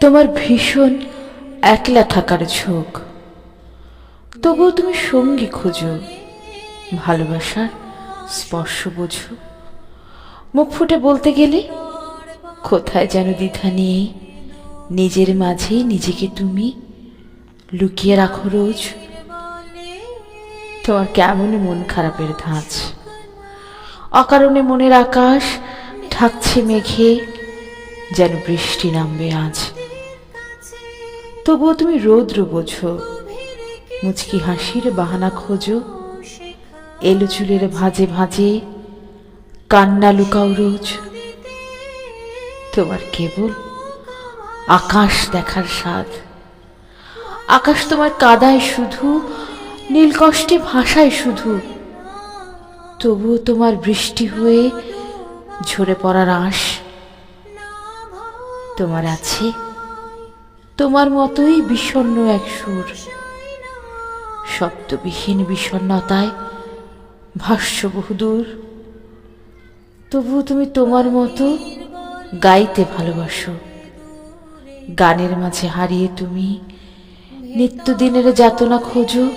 তোমার ভীষণ একলা থাকার ঝোঁক। তবুও তুমি সঙ্গী খোঁজো, ভালোবাসার স্পর্শ বোঝো। মুখ ফুটে বলতে গেলে, কোথায় যেন দ্বিধা নিয়ে নিজের মাঝে নিজেকে তুমি লুকিয়ে রাখো রোজ। তোমার কেমন মন খারাপের ধাঁচ। অকারণে মনের আকাশ ঢাকছে মেঘে, যেন বৃষ্টি নামবে আজ। তবুও তুমি রৌদ্র বোঝো, মুচকি হাসির বাহানা খোঁজো এলো চুলের ভাজে ভাজে কান্না লুকাও রোজ। তোমার কেবল আকাশ দেখার স্বাদ। আকাশ তোমার কাদায় শুধু নীলকষ্টে ভাষায় শুধু। তবুও তোমার বৃষ্টি হয়ে ঝরে পড়ার আশ। তোমার আছে? তোমার মতোই বিষণ্ণ এক সুর। শব্দবিহীন বিষণ্ণতায় ভাষ্য বহুদূর তবুও তুমি তোমার মতো গাইতে ভালোবাসো। গানের মাঝে হারিয়ে তুমি নিত্যদিনের যাতনা খোঁজো।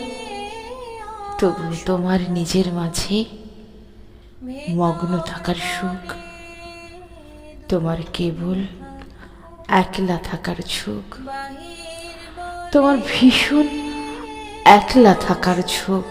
তবু তোমার নিজের মাঝে মগ্ন থাকার সুখ। তোমার কেবল একলা থাকার ঝোঁক তোমার ভীষণ একলা থাকার ঝোঁক